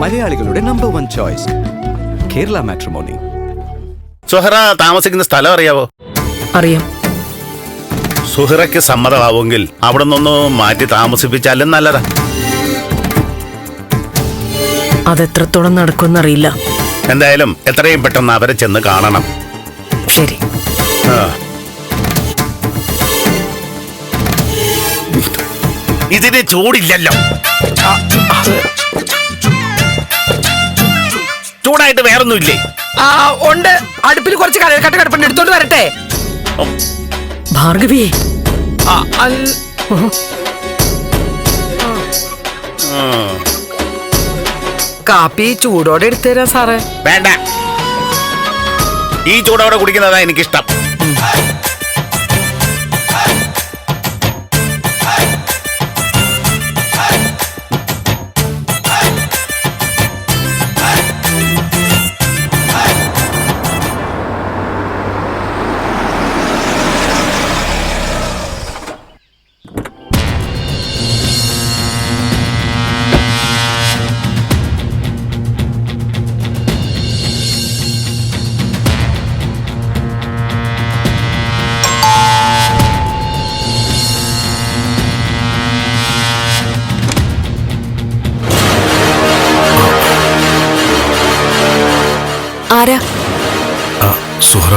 മലയാളികളുടെ number one choice Kerala Matrimony Suhara താമസിക്കുന്ന സ്ഥലം അറിയാവോ? അറിയാം. സുഹറയ്ക്ക് സമ്മതമാവുമെങ്കിൽ അവിടെ നിന്നൊന്ന് മാറ്റി താമസിപ്പിച്ചാലും നല്ലതാ. അതെത്രത്തോളം നടക്കുമെന്നറിയില്ല. എന്തായാലും എത്രയും പെട്ടെന്ന് അവരെ ചെന്ന് കാണണം. ശരി. ഇതിന് ചൂടില്ലല്ലോ. ചൂടായിട്ട് വേറൊന്നുമില്ലേ? ആ ഉണ്ട്. അടുപ്പിൽ കുറച്ച് കടൽക്കട്ട കിടപ്പുണ്ട്. എടുത്തോണ്ട് വരട്ടെ. ഭാർഗവി. ആ, അൽ-. കാപ്പി ചൂടോടെ എടുത്തുതരാം സാറേ. വേണ്ട. ഈ ചൂടോടെ കുടിക്കുന്നതാ എനിക്കിഷ്ടം.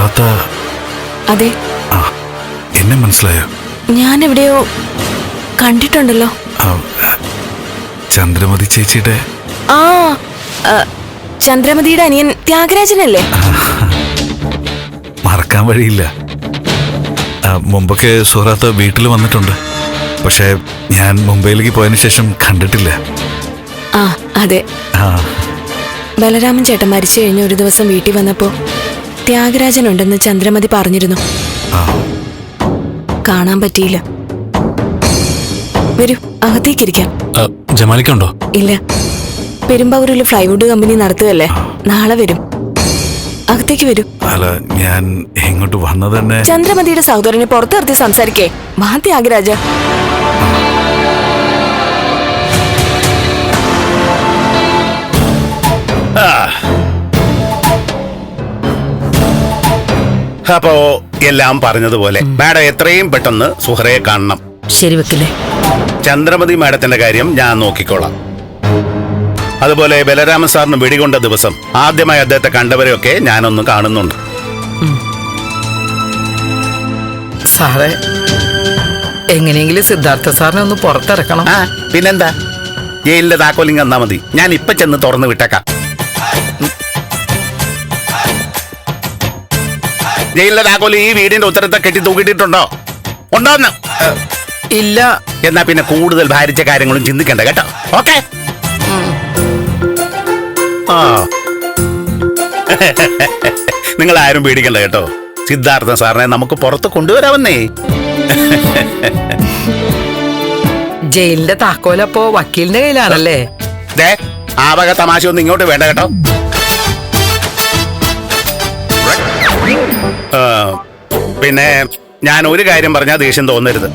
സുഹ്റാത്ത അതെ. ആ എന്നെ മനസ്സിലായോ? ഞാൻ എവിടെയോ കണ്ടിട്ടുണ്ടല്ലോ. ആ, ചന്ദ്രമതി ചേച്ചിയുടെ ആ ആ, ചന്ദ്രമതിയുടെ അനിയൻ ത്യാഗരാജനല്ലേ? മറക്കാൻ വഴിയില്ല. ആ, മുമ്പൊക്കെ സുഹ്റാത്ത വീട്ടിൽ വന്നിട്ടുണ്ട്. പക്ഷേ ഞാൻ മുംബൈയിലേക്ക് പോയതിനു ശേഷം കണ്ടിട്ടില്ല. ആ അതെ. ആ. ബലരാമൻ ചേട്ടൻ മരിച്ചു കഴിഞ്ഞ ഒരു ദിവസം വീട്ടിൽ വന്നപ്പോ ത്യാഗരാജനുണ്ടെന്ന് ചന്ദ്രമതി പറഞ്ഞിരുന്നു. കാണാൻ പറ്റിയില്ല. വരൂ അകത്തേക്കിരിക്കാം. ജമാലിക്കുണ്ടോ ഇല്ല. പെരുമ്പാവൂരിലെ ഫ്ലൈവുഡ് കമ്പനി നടത്തുകയല്ലേ? നാളെ വരും. അകത്തേക്ക് വരൂ. അല്ല ഞാൻ ഇങ്ങോട്ട് വന്നത് തന്നെ ചന്ദ്രമതിയുടെ സഹോദരനെ പുറത്തിറത്തി സംസാരിക്കേ. വാ ത്യാഗരാജ. അപ്പോ എല്ലാം പറഞ്ഞതുപോലെ മാഡം എത്രയും പെട്ടെന്ന് സുഹറയെ കാണണം. ശരി വെക്കില്ലേ. ചന്ദ്രമതി മാഡത്തിന്റെ കാര്യം ഞാൻ നോക്കിക്കോളാം. അതുപോലെ ബലരാമൻ സാറിന് വെടികൊണ്ട ദിവസം ആദ്യമായി അദ്ദേഹത്തെ കണ്ടവരെയൊക്കെ ഞാനൊന്ന് കാണുന്നുണ്ട്. സാറേ എങ്ങനെയെങ്കിലും സിദ്ധാർത്ഥ സാറിനെ ഒന്ന് പുറത്തിറക്കണം. ആ പിന്നെന്താ? ജയിലിന്റെ താക്കോലിങ് തന്നാ മതി. ഞാൻ ഇപ്പൊ ചെന്ന് തുറന്നു വിട്ടേക്കാം. ജയിലിന്റെ താക്കോൽ ഈ വീടിന്റെ ഉത്തരത്തെ കെട്ടി തൂക്കിട്ടിട്ടുണ്ടോ ഉണ്ടോന്ന്? ഇല്ല. എന്നാ പിന്നെ കൂടുതൽ ഭാരിച്ച കാര്യങ്ങളും ചിന്തിക്കണ്ട കേട്ടോ. ഓക്കെ? ആ. നിങ്ങൾ ആരും പേടിക്കണ്ട കേട്ടോ. സിദ്ധാർത്ഥ സാറിനെ നമുക്ക് പുറത്ത് കൊണ്ടുവരാമെന്നേ. ജയിലിന്റെ താക്കോലപ്പോ വക്കീലിന്റെ കയ്യിലാണല്ലേ? ദേ ആ വക തമാശ ഒന്നും ഇങ്ങോട്ട് വേണ്ട കേട്ടോ. പിന്നെ ഞാൻ ഒരു കാര്യം പറഞ്ഞാൽ ദേഷ്യം തോന്നരുത്.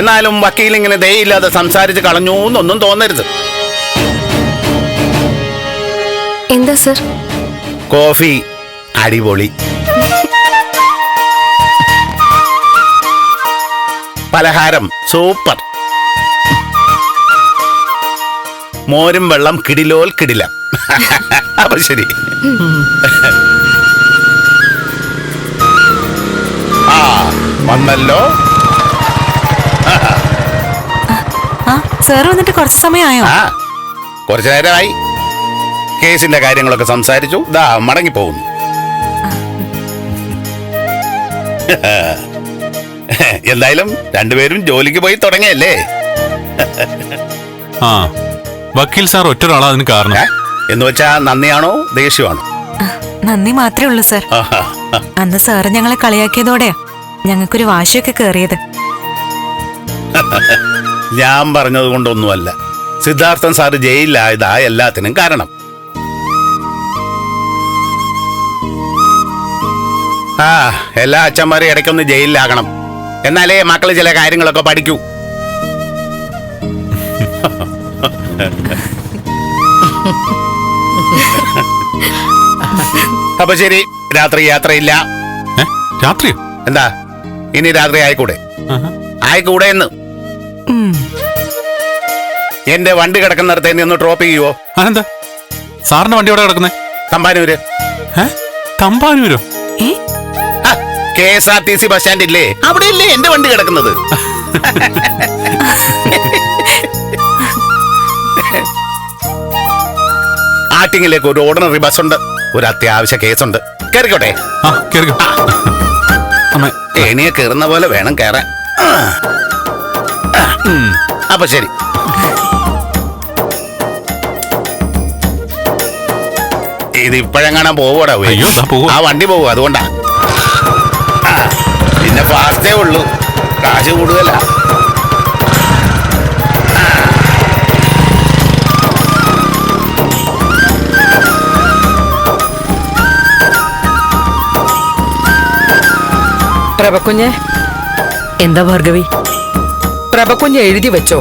എന്നാലും വക്കീൽ ഇങ്ങനെ ദയയില്ലാതെ സംസാരിച്ച് കളഞ്ഞു എന്നൊന്നും തോന്നരുത്. എന്താ സർ? കോഫി അടിപൊളി. പലഹാരം സൂപ്പർ. മോരും വെള്ളം കിടിലോൽ കിടില. അപ്പൊ ശരി. വന്നല്ലോ? സാർ വന്നിട്ട് കുറച്ച് സമയമായോ? ആ കുറച്ചു നേരമായി. കേസിന്റെ കാര്യങ്ങളൊക്കെ സംസാരിച്ചു. ദാ മടങ്ങി പോകുന്നു. എന്തായാലും രണ്ടുപേരും ജോലിക്ക് പോയി തുടങ്ങിയല്ലേ? ആ വക്കീൽ സാർ ഒറ്റൊരാളാ അതിന് കാരണം. ഏ? എന്ന് വെച്ചാ നന്ദിയാണോ ദേഷ്യമാണോ? നന്ദി മാത്രമേ ഉള്ളൂ സാർ ആഹാ. അന്ന് സാറ് ഞങ്ങളെ കളിയാക്കിയതോടെയാ ഞങ്ങൾക്കൊരു വാശിയൊക്കെ കയറിയത് ഞാൻ പറഞ്ഞത് കൊണ്ടൊന്നുമല്ല. സിദ്ധാർത്ഥൻ സാറ് ജയിലിലായതാ എല്ലാത്തിനും കാരണം. ആ എല്ലാ അച്ഛന്മാരും ഇടയ്ക്കൊന്ന് ജയിലിലാകണം. എന്നാലേ മക്കൾ ചില കാര്യങ്ങളൊക്കെ പഠിക്കൂ. അപ്പൊ ശരി രാത്രി യാത്രയില്ല. രാത്രി രാത്രിയോ? എന്താ? ഇനി രാത്രി ആയിക്കൂടെ. ആയിക്കൂടെ എന്ന്? എന്റെ വണ്ടി കിടക്കുന്നിടത്ത് നീ ഒന്ന് ഡ്രോപ്പ് ചെയ്യുവോ? അതെന്താ? സാറിന്റെ വണ്ടി ഇവിടെ കിടക്കുന്നേ? Thampanoor. തമ്പാനൂരോ? K S R T C bus stand ഇല്ലേ അവിടെയല്ലേ എന്റെ വണ്ടി കിടക്കുന്നത്. ആറ്റിങ്ങിലേക്ക് ഒരു ഓർഡിനറി ബസ് ഉണ്ട് ഒരു അത്യാവശ്യ കേസുണ്ട്. കയറിക്കോട്ടെ ആ കേറിക്കോ. അമ്മേ ഏണിയെ കയറുന്ന പോലെ വേണം കയറാൻ. അപ്പൊ ശരി. ഇത് ഇപ്പോഴെങ്ങാനും പോവൂടാ. അയ്യോ, ആ വണ്ടി പോവും അതുകൊണ്ടാ. പിന്നെ ഫാസ്റ്റേ ഉള്ളൂ. കാശ് കൂടുതലാ. പ്രഭക്കുഞ്ഞെ. എന്താ ഭാർഗവി? പ്രഭക്കുഞ്ഞ് എഴുതി വെച്ചോ.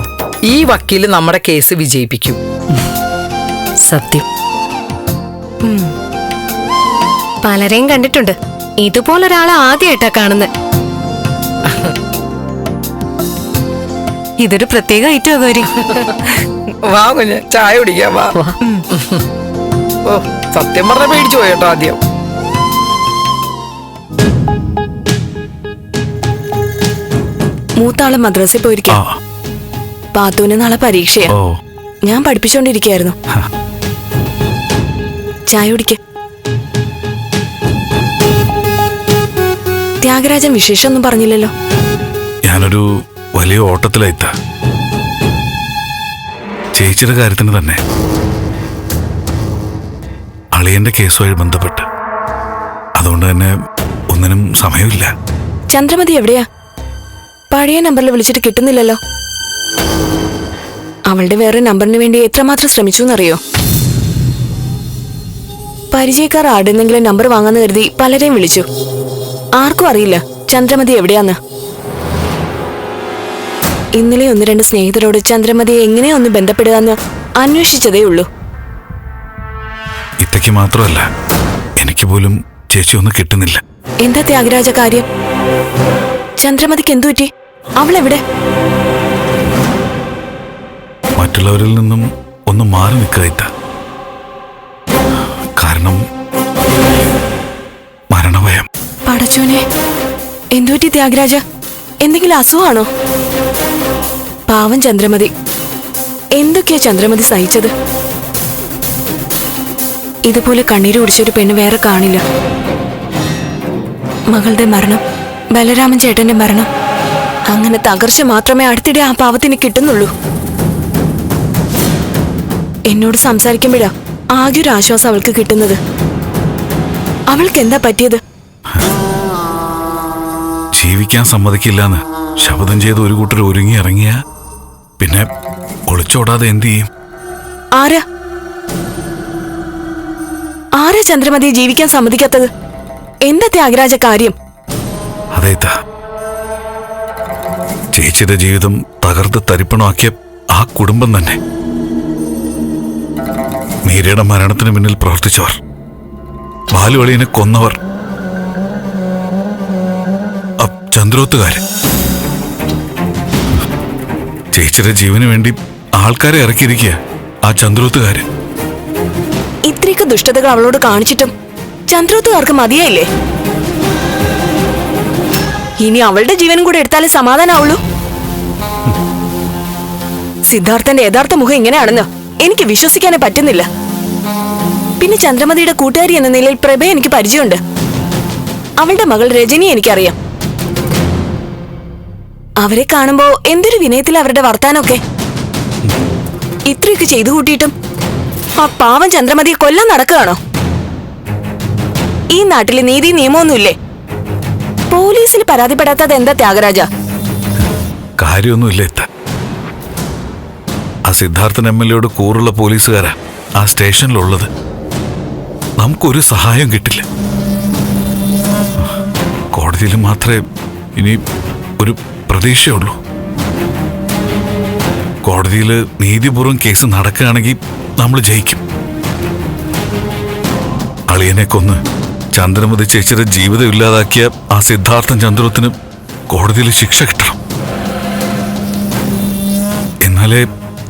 ഈ വക്കീൽ നമ്മുടെ കേസ് വിജയിപ്പിക്കും. സത്യം. പലരെയും കണ്ടിട്ടുണ്ട്. ഇതുപോലൊരാളെ ആദ്യമായിട്ടാ കാണുന്നത് ഇതൊരു പ്രത്യേക ഐറ്റം ഗൗരി വാ കുഞ്ഞ് ചായ കുടിക്കാം വാ. ഓ സത്യം പറഞ്ഞ പേടിച്ചു പോയേട്ടോ ആദ്യം. മൂത്താൾ മദ്രസയിൽ പോയിരിക്കാം. പാത്തൂന് നാളെ പരീക്ഷയാ. ഓ. ഞാൻ പഠിപ്പിച്ചോണ്ടിരിക്കായിരുന്നു. ചായ കുടിക്ക. ത്യാഗരാജൻ വിശേഷമൊന്നും പറഞ്ഞില്ലല്ലോ. ഞാനൊരു വലിയ ഓട്ടത്തിലായിത്ത ചേച്ചിയുടെ കാര്യത്തിന് തന്നെ. അളിയന്റെ കേസുമായി ബന്ധപ്പെട്ട്. അതുകൊണ്ട് തന്നെ ഒന്നിനും സമയമില്ല. ചന്ദ്രമതി എവിടെയാ? പഴയ നമ്പറിൽ വിളിച്ചിട്ട് കിട്ടുന്നില്ലല്ലോ. അവളുടെ വേറെ നമ്പറിന് വേണ്ടി എത്രമാത്രം ശ്രമിച്ചു എന്നറിയോ? പരിചയക്കാർ ആടുന്നെങ്കിലും നമ്പർ വാങ്ങാന്ന് കരുതി പലരെയും വിളിച്ചു. ആർക്കും അറിയില്ല. ചന്ദ്രമതി എവിടെയാന്ന്. ഇന്നലെ ഒന്ന് രണ്ട് സ്നേഹിതരോട് ചന്ദ്രമതിയെ എങ്ങനെ ഒന്ന് ബന്ധപ്പെടുകയെന്ന് അന്വേഷിച്ചതേ ഉള്ളൂ. ഇത്തയ്ക്ക് മാത്രമല്ല എനിക്ക് പോലും ചേച്ചി ഒന്നും കിട്ടുന്നില്ല. എന്താ ത്യാഗരാജ കാര്യം? ചന്ദ്രമതിക്ക് എന്തു പറ്റി? അവളെവിടെ? മറ്റുള്ളവരിൽ നിന്നും ഒന്ന് മാറി നിൽക്കായിത്ത കാരണം മരണഭയം. പടച്ചോനെ എന്തുപറ്റി ത്യാഗരാജ? എന്തെങ്കിലും അസുഖമാണോ? പാവം ചന്ദ്രമതി. എന്തൊക്കെയാ ചന്ദ്രമതി സഹിച്ചത്? ഇതുപോലെ കണ്ണീര് കുടിച്ചൊരു പെണ്ണ് വേറെ കാണില്ല. മകളുടെ മരണം. ബലരാമൻ ചേട്ടന്റെ മരണം. അങ്ങനെ തകർച്ച മാത്രമേ അടുത്തിടെ ആ പാവത്തിന് കിട്ടുന്നുള്ളൂ. എന്നോട് സംസാരിക്കുമ്പോഴാ ആകെ ഒരു ആശ്വാസം അവൾക്ക് കിട്ടുന്നത്. അവൾക്ക് എന്താ പറ്റിയത്? ജീവിക്കാൻ സമ്മതിക്കില്ലെന്ന് ശബ്ദം ചെയ്ത് ഒരു കൂട്ടർ ഒരുങ്ങി ഇറങ്ങിയ പിന്നെ ഒളിച്ചോടാതെ എന്ത് ചെയ്യും? ആരാ? ആരാ ചന്ദ്രമതിയെ ജീവിക്കാൻ സമ്മതിക്കാത്തത്? എന്താ ത്യാഗരാജ കാര്യം? അതേത്ത ചേച്ചിയുടെ ജീവിതം തകർത്ത് തരിപ്പണമാക്കിയ ആ കുടുംബം തന്നെ. മീരയുടെ മരണത്തിന് മുന്നിൽ പ്രവർത്തിച്ചവർ. ബാലുവളിയനെ കൊന്നവർ. ചന്ദ്രോത്തുകാര്. ചേച്ചിയുടെ ജീവന് വേണ്ടി ആൾക്കാരെ ഇറക്കിയിരിക്കുക ആ ചന്ദ്രോത്തുകാര്. ഇത്രയൊക്കെ ദുഷ്ടതകൾ അവളോട് കാണിച്ചിട്ടും ചന്ദ്രോത്തുകാർക്ക് മതിയായില്ലേ? ഇനി അവളുടെ ജീവനും കൂടെ എടുത്താലേ സമാധാനാവുള്ളൂ. സിദ്ധാർത്ഥന്റെ യഥാർത്ഥ മുഖം ഇങ്ങനെയാണെന്ന് എനിക്ക് വിശ്വസിക്കാനേ പറ്റുന്നില്ല. പിന്നെ ചന്ദ്രമതിയുടെ കൂട്ടുകാരി എന്ന നിലയിൽ പ്രഭ എനിക്ക് പരിചയമുണ്ട്. അവളുടെ മകൾ രജനി എനിക്കറിയാം. അവരെ കാണുമ്പോ എന്തൊരു വിനയത്തിൽ അവരുടെ വർത്താനൊക്കെ ഇത്രയൊക്കെ ചെയ്തു കൂട്ടിയിട്ടും ആ പാവം ചന്ദ്രമതിയെ കൊല്ലാൻ നടക്കുകയാണോ? ഈ നാട്ടിലെ നീതി നിയമമൊന്നുമില്ലേ? പോലീസിൽ പരാതിപ്പെടാത്തത് എന്താ ത്യാഗരാജ? കാര്യമൊന്നുമില്ല എത്ത ആ സിദ്ധാർത്ഥൻ എം എൽ എയോട് കൂറുള്ള പോലീസുകാരാ ആ സ്റ്റേഷനിലുള്ളത്. നമുക്കൊരു സഹായം കിട്ടില്ല. കോടതിയിൽ മാത്രമേ ഇനി ഒരു പ്രതീക്ഷയുള്ളൂ. കോടതിയിൽ നീതിപൂർവം കേസ് നടക്കുകയാണെങ്കിൽ നമ്മൾ ജയിക്കും. അളിയനെ കൊന്ന് ചന്ദ്രമതി ചേച്ചിയുടെ ജീവിതം ഇല്ലാതാക്കിയ ആ സിദ്ധാർത്ഥൻ ചന്ദ്രത്തിന് കോടതിയിൽ ശിക്ഷ കിട്ടണം. എന്നാലേ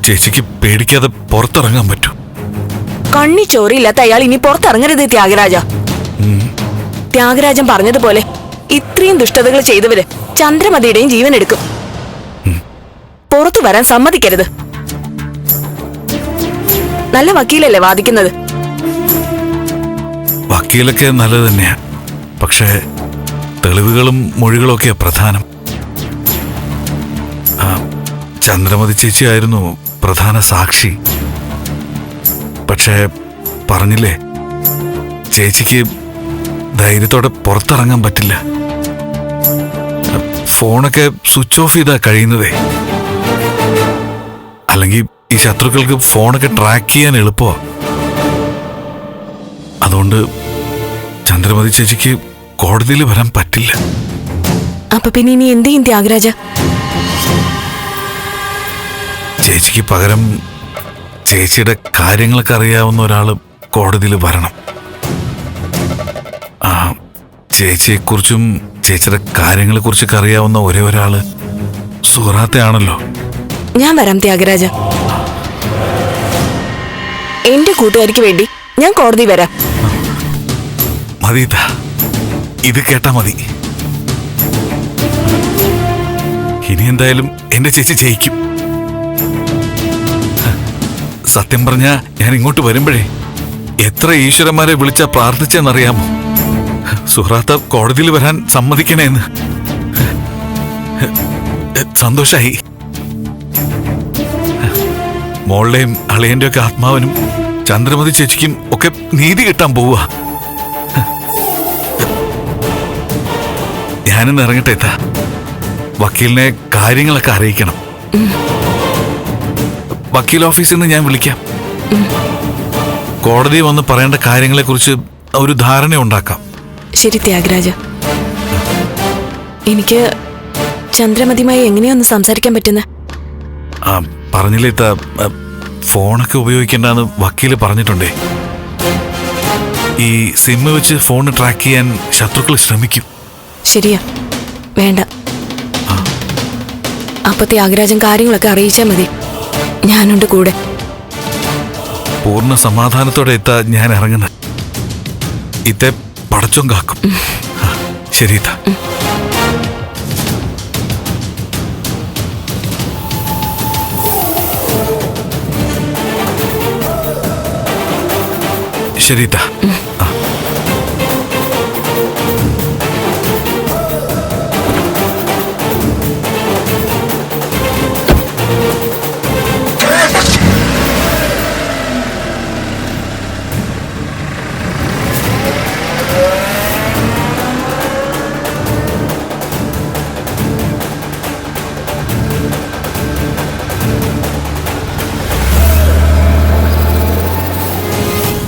ചേച്ചിക്ക് പേടിക്കാതെ പുറത്തിറങ്ങാൻ പറ്റൂ. കണ്ണി ചോറിയില്ലാത്ത അയാൾ ഇനി പുറത്തിറങ്ങരുത് ത്യാഗരാജ. ത്യാഗരാജൻ പറഞ്ഞതുപോലെ ഇത്രയും ദുഷ്ടതകൾ ചെയ്തവര് ചന്ദ്രമതിയുടെയും ജീവൻ എടുക്കും. പുറത്തു വരാൻ സമ്മതിക്കരുത്. നല്ല വക്കീലല്ലേ വാദിക്കുന്നത്? വക്കീലൊക്കെ നല്ലത് തന്നെയാ. പക്ഷേ തെളിവുകളും മൊഴികളും ഒക്കെയാ പ്രധാനം. ചന്ദ്രമതി ചേച്ചിയായിരുന്നു പ്രധാന സാക്ഷി. പക്ഷേ പറഞ്ഞില്ലേ ചേച്ചിക്ക് ധൈര്യത്തോടെ പുറത്തിറങ്ങാൻ പറ്റില്ല. ഫോണൊക്കെ സ്വിച്ച് ഓഫ് ചെയ്താ കഴിയുന്നതേ. അല്ലെങ്കിൽ ഈ ശത്രുക്കൾക്ക് ഫോണൊക്കെ ട്രാക്ക് ചെയ്യാൻ എളുപ്പമാണ് അതുകൊണ്ട് ചന്ദ്രമതി ചേച്ചിക്ക് കോടതിയിൽ വരാൻ പറ്റില്ല. അപ്പൊ പിന്നെ ഇനി എന്ത് ചെയ്യും ത്യാഗരാജ? ചേച്ചിക്ക് പകരം ചേച്ചിയുടെ കാര്യങ്ങളൊക്കെ അറിയാവുന്ന ഒരാൾ കോടതിയിൽ വരണം. ആ ചേച്ചിയെക്കുറിച്ചും ചേച്ചിയുടെ കാര്യങ്ങളെക്കുറിച്ചൊക്കെ അറിയാവുന്ന ഒരേ ഒരാൾ സുഹറാത്തയാണല്ലോ. ഞാൻ വരാം ത്യാഗരാജ. എന്റെ കൂട്ടുകാരിക്ക് വേണ്ടി ഞാൻ കോടതി വരാം. മതി ഇത് കേട്ടാ മതി. ഇനി എന്തായാലും എന്റെ ചേച്ചി ജയിക്കും. സത്യം പറഞ്ഞ ഞാൻ ഇങ്ങോട്ട് വരുമ്പോഴേ എത്ര ഈശ്വരന്മാരെ വിളിച്ച പ്രാർത്ഥിച്ചെന്നറിയാമോ? സുഹ്രാത്ത കോടതിയിൽ വരാൻ സമ്മതിക്കണേന്ന് സന്തോഷായി. മോളുടെയും അളിയന്റെ ഒക്കെ ആത്മാവിനും ചന്ദ്രമതി ചേച്ചിക്കും ഒക്കെ നീതി കിട്ടാൻ പോവുക. ഞാനിന്ന് ഇറങ്ങട്ടെ എത്താ. വക്കീലിനെ കാര്യങ്ങളൊക്കെ അറിയിക്കണം. വക്കീൽ ഓഫീസിൽ നിന്ന് ഞാൻ വിളിക്കാം. കോടതി വന്ന് പറയേണ്ട കാര്യങ്ങളെക്കുറിച്ച് ഒരു ധാരണ ഉണ്ടാക്കാം. ശരി ത്യാഗരാജ. എനിക്ക് ചന്ദ്രമതിയുമായി എങ്ങനെയൊന്ന് സംസാരിക്കാൻ പറ്റുന്ന? ആ പറഞ്ഞില്ലേ ഇത്ത ഫോണൊക്കെ ഉപയോഗിക്കേണ്ടെന്ന് വക്കീൽ പറഞ്ഞിട്ടുണ്ടേ. ഈ സിമ്മ് വെച്ച് ഫോൺ ട്രാക്ക് ചെയ്യാൻ ശത്രുക്കൾ ശ്രമിക്കും. ശരിയാ. വേണ്ട. അപ്പൊ ത്യാഗരാജൻ കാര്യങ്ങളൊക്കെ അറിയിച്ചാൽ മതി. ഞാനുണ്ട് കൂടെ. പൂർണ സമാധാനത്തോടെ എത്താ ഞാൻ ഇറങ്ങുന്നത് ഇത്തെ പടച്ചും കാക്കും. ശരി ഇത്ത. ശരി ഇത്ത.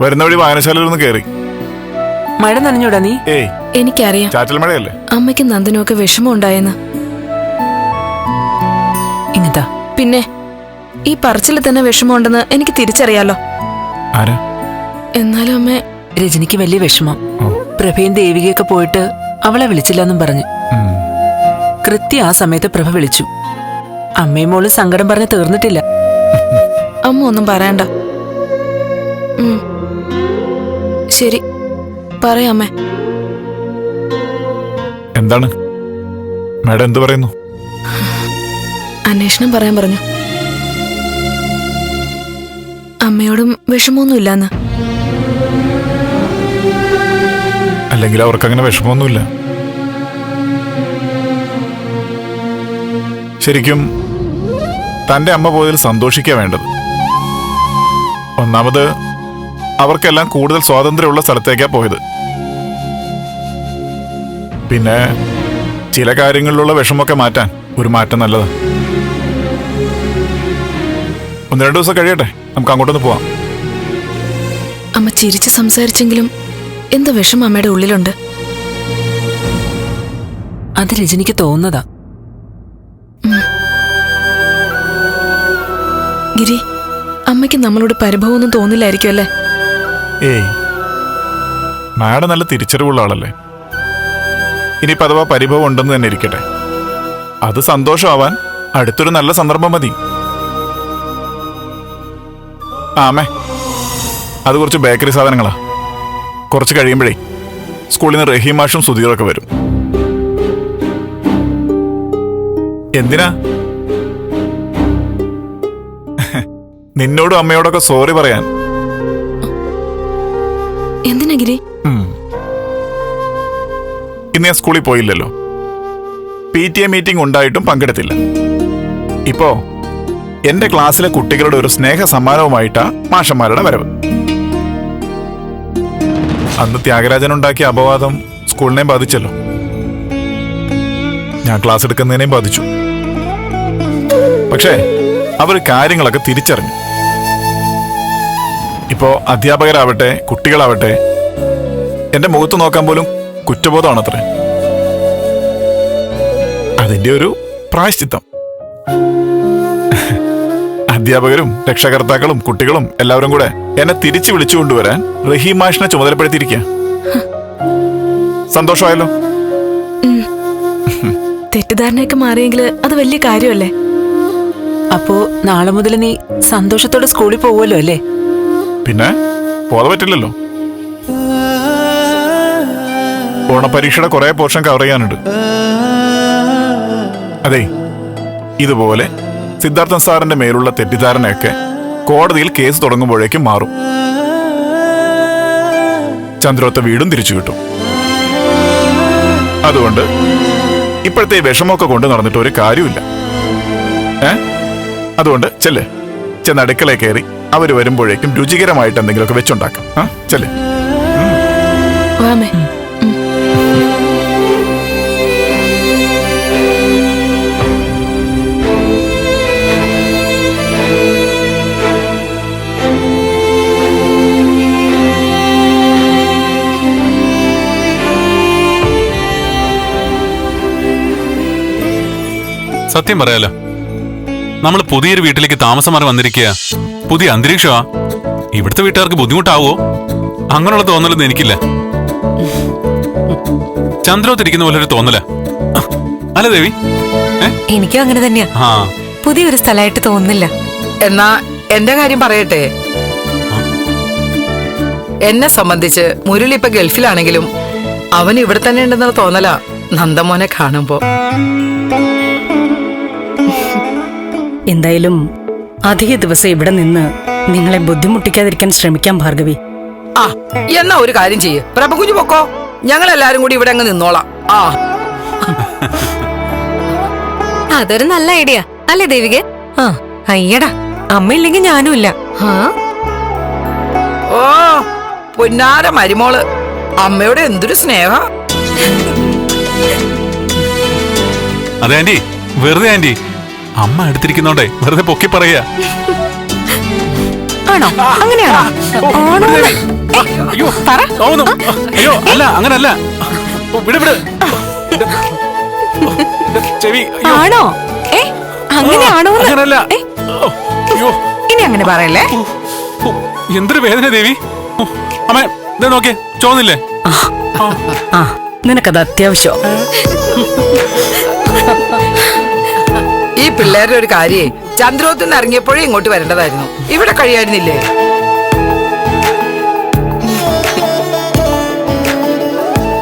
വരുന്ന വഴി വായനശാലയിൽ ഒന്ന് കയറി മഴ നനഞ്ഞൂടാ നീ? ഏയ്. എനിക്കറിയാം. ചാറ്റൽ മഴയല്ലേ? അമ്മയ്ക്ക് നന്ദനും ഒക്കെ വിഷമം ഉണ്ടായെന്ന് ഇങ്ങത്താ പിന്നെ ഈ പറച്ചിൽ തന്നെ വിഷമമുണ്ടെന്ന് എനിക്ക് തിരിച്ചറിയാലോ? ആരാ? എന്നാലും അമ്മ. രജനിക്ക് വലിയ വിഷമം. പ്രഭയും ദേവികയൊക്കെ പോയിട്ട് അവളെ വിളിച്ചില്ലെന്നും പറഞ്ഞു. കൃത്യ ആ സമയത്ത് പ്രഭ വിളിച്ചു. അമ്മയും മോളും സങ്കടം പറഞ്ഞ് തീർന്നിട്ടില്ല. അമ്മ ഒന്നും പറയണ്ട. ഉം. ശരി. പറയാമേ എന്താണ്? മാഡം എന്ത് പറയുന്നു? അന്വേഷണം പറയാൻ പറഞ്ഞു. അമ്മയോടും വിഷമമൊന്നുമില്ലാന്ന്. അല്ലെങ്കിൽ അവർക്ക് അങ്ങനെ വിഷമമൊന്നുമില്ല. ശരിക്കും തന്റെ അമ്മ പോയതിൽ സന്തോഷിക്കുക വേണ്ടത്. ഒന്നാമത് അവർക്കെല്ലാം കൂടുതൽ സ്വാതന്ത്ര്യമുള്ള സ്ഥലത്തേക്കാ പോയത്. പിന്നെ ചില കാര്യങ്ങളിലുള്ള വിഷമൊക്കെ മാറ്റാൻ ഒരു മാറ്റം നല്ലതാ. ഒന്ന് രണ്ടു ദിവസം കഴിയട്ടെ. നമുക്ക് അങ്ങോട്ടൊന്ന് പോവാം. അമ്മ ചിരിച്ച് സംസാരിച്ചെങ്കിലും എന്തോ വിഷം അമ്മയുടെ ഉള്ളിലുണ്ട്. അത് രജനിക്ക് തോന്നുന്നതാ. ഗിരി അമ്മയ്ക്ക് നമ്മളോട് പരിഭവമൊന്നും തോന്നില്ലായിരിക്കും അല്ലേ ഏയ്. മാഡം നല്ല തിരിച്ചറിവുള്ള ആളല്ലേ? ഇനിയിപ്പോൾ അഥവാ പരിഭവം ഉണ്ടെന്ന് തന്നെ ഇരിക്കട്ടെ. അത് സന്തോഷമാവാൻ അടുത്തൊരു നല്ല സന്ദർഭം മതി. ആമേ അത് കുറച്ച് ബേക്കറി സാധനങ്ങളാ. കുറച്ച് കഴിയുമ്പോഴേ സ്കൂളിൽ നിന്ന് റഹീം മാഷും സുധീറൊക്കെ വരും. എന്തിനാ? നിന്നോടും അമ്മയോടൊക്കെ സോറി പറയാൻ ഇന്ന് ഞാൻ സ്കൂളിൽ പോയില്ലല്ലോ. പി ടി എ മീറ്റിംഗ് ഉണ്ടായിട്ടും പങ്കെടുത്തില്ല. ഇപ്പോ എന്റെ ക്ലാസ്സിലെ കുട്ടികളുടെ ഒരു സ്നേഹ സമ്മാനവുമായിട്ടാ മാഷന്മാരുടെ വരവ്. അന്ന് ത്യാഗരാജൻ ഉണ്ടാക്കിയ അപവാദം സ്കൂളിനെയും ബാധിച്ചല്ലോ. ഞാൻ ക്ലാസ് എടുക്കുന്നതിനെയും ബാധിച്ചു. പക്ഷേ അവർ കാര്യങ്ങളൊക്കെ തിരിച്ചറിഞ്ഞു. ഇപ്പോ അധ്യാപകരാവട്ടെ കുട്ടികളാവട്ടെ എന്റെ മുഖത്ത് നോക്കാൻ പോലും കുറ്റബോധമാണ് അത്ര അതിന്റെ ഒരു പ്രായശ്ചിത്തം. അധ്യാപകരും രക്ഷകർത്താക്കളും കുട്ടികളും എല്ലാവരും കൂടെ എന്നെ തിരിച്ചു വിളിച്ചു കൊണ്ടുവരാൻ റഹീമാഷിനെ ചുമതലപ്പെടുത്തിയിരിക്കുക സന്തോഷമായല്ലോ. തെറ്റിദ്ധാരണയൊക്കെ മാറിയെങ്കിൽ അത് വലിയ കാര്യമല്ലേ? അപ്പോ നാളെ മുതൽ നീ സന്തോഷത്തോടെ സ്കൂളിൽ പോവുമല്ലോ അല്ലേ? പിന്നെ പോകാതെ പറ്റില്ലല്ലോ. ഓണപരീക്ഷയുടെ കുറെ പോർഷൻ കവർ ചെയ്യാനുണ്ട്. അതെ ഇതുപോലെ സിദ്ധാർത്ഥൻ സാറിന്റെ മേലുള്ള തെറ്റിദ്ധാരണയൊക്കെ കോടതിയിൽ കേസ് തുടങ്ങുമ്പോഴേക്കും മാറും. ചന്ദ്രോത്ത വീടും തിരിച്ചു കിട്ടും. അതുകൊണ്ട് ഇപ്പോഴത്തെ വിഷമമൊക്കെ കൊണ്ട് നടന്നിട്ട് ഒരു കാര്യമില്ല ഏ? അതുകൊണ്ട് ചെല്ലേ ചെന്ന് അടുക്കളയിൽ കയറി അവർ വരുമ്പോഴേക്കും രുചികരമായിട്ട് എന്തെങ്കിലുമൊക്കെ വെച്ചുണ്ടാക്കാം. ആ ചെല്ല്. സത്യം പറയാലോ. നമ്മൾ പുതിയൊരു വീട്ടിലേക്ക് താമസം മാറി വന്നിരിക്കുക പുതിയ അന്തരീക്ഷമാ ഇവിടുത്തെ വീട്ടുകാർക്ക് ബുദ്ധിമുട്ടാവോ? അങ്ങനെയുള്ള തോന്നലൊന്നും എനിക്കില്ല. ചന്ദ്രോത്തിരിക്കുന്ന പോലെ ഒരു തോന്നല. അല്ല ദേവി. എനിക്കും അങ്ങനെ തന്നെയാ. പുതിയൊരു സ്ഥലമായിട്ട് തോന്നുന്നില്ല. എന്നാ എന്റെ കാര്യം പറയട്ടെ? എന്നെ സംബന്ധിച്ച് മുരളി ഇപ്പൊ ഗൾഫിലാണെങ്കിലും അവൻ ഇവിടെ തന്നെ ഉണ്ടെന്നുള്ള തോന്നല നന്ദമോനെ കാണുമ്പോ. എന്തായാലും അധിക ദിവസം ഇവിടെ നിന്ന് നിങ്ങളെ ബുദ്ധിമുട്ടിക്കാതിരിക്കാൻ ശ്രമിക്കാം ഭാർഗവി. ആ എന്നാ ഒരു കാര്യം ചെയ്യ്. പ്രഭകുഞ്ഞു പൊക്കോ. ഞങ്ങൾ എല്ലാരും കൂടി ഇവിടെ അങ്ങ് നിന്നോളാം. ആ. അതൊരു നല്ല ഐഡിയ. അല്ലേ ദേവിക? ആ അയ്യടാ അമ്മയില്ലെങ്കിൽ ഞാനും ഇല്ല. ആ. ഓ പൊന്നാര മരുമോൾ. അമ്മയോട് എന്തൊരു സ്നേഹ. അതെ ആന്റി. വെറുതെ ആന്റി. അമ്മ എടുത്തിരിക്കുന്നോണ്ടേ വെറുതെ പൊക്കി പറയാ ആണോ? അങ്ങനെയാണോ? ആണോ അയ്യോ തോന്നും അയ്യോ അല്ല അങ്ങനല്ല. ഓ, വിട് വിട്. ചെവി അയ്യോ, ആണോ? ഏ അങ്ങനെയാണോ അങ്ങനല്ല. ഓ, അയ്യോ. ഇനി അങ്ങനെ പറയല്ലേ? ഓ, എന്തൊരു വേദന ദേവി. ഓ, അമ്മ ഇതേ നോക്കിയേ ചോന്നില്ലേ ആ നിനക്കത് അത്യാവശ്യം? ഈ പിള്ളേരുടെ ഒരു കാര്യേ ചന്ദ്രോത്തിൽ നിന്ന് ഇറങ്ങിയപ്പോഴേ ഇങ്ങോട്ട് വരേണ്ടതായിരുന്നു. ഇവിടെ കഴിയായിരുന്നില്ലേ?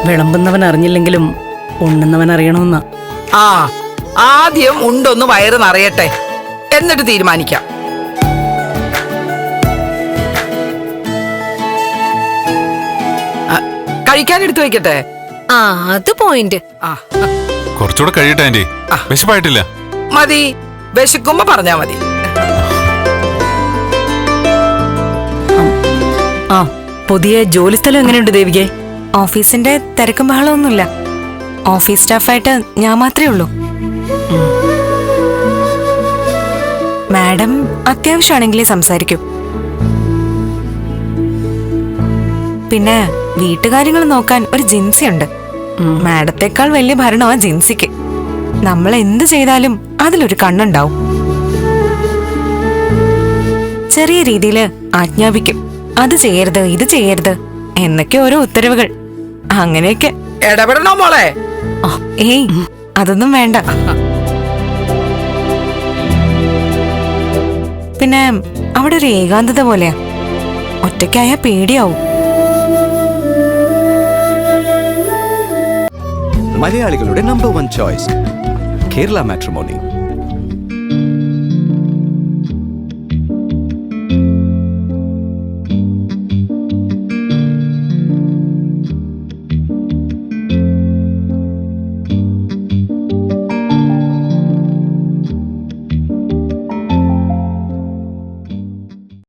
വിളമ്പുന്നവൻ അറിഞ്ഞില്ലെങ്കിലും ഉണ്ണുന്നവൻ അറിയണമെന്ന. ആ ആദ്യം ഉണ്ടൊന്ന് വയറ് നിറയട്ടെ. എന്നിട്ട് തീരുമാനിക്കാം. ആ, കഴിക്കാൻ എടുത്തു വെക്കട്ടെ? ആ അത് പോയിന്റ് ആ. കുറച്ചുകൂടെ കഴിയട്ടെ ആന്റി. വിശപ്പായിട്ടില്ല. മതി. വിശക്കുമ്പോ പറഞ്ഞാ മതി. ആ പുതിയ ജോലിസ്ഥലം എങ്ങനെയുണ്ട് ദേവികെ? ഓഫീസിന്റെ തിരക്കും ബഹളമൊന്നുമില്ല. ഓഫീസ് സ്റ്റാഫായിട്ട് ഞാൻ മാത്രമേ ഉള്ളൂ. മാഡം അത്യാവശ്യമാണെങ്കിലേ സംസാരിക്കും. പിന്നെ വീട്ടുകാര്യങ്ങൾ നോക്കാൻ ഒരു ജിൻസി ഉണ്ട് മാഡത്തെക്കാൾ വലിയ ഭരണമാ ജിൻസിക്ക്. നമ്മൾ എന്ത് ചെയ്താലും അതിലൊരു കണ്ണുണ്ടാവും. ചെറിയ രീതിയിൽ ആജ്ഞാപിക്കും. അത് ചെയ്യരുത് ഇത് ചെയ്യരുത് എന്നൊക്കെ ഓരോ ഉത്തരവുകൾ. അങ്ങനെയൊക്കെ. ഇടപെടണോ മോളെ? ആ, ഏയ് അതൊന്നും വേണ്ട. പിന്നെ അവിടെ ഒരു ഏകാന്തത പോലെയാ. ഒറ്റയ്ക്കായ പേടിയാവും. മലയാളികളുടെ number one choice Kerala Matrimony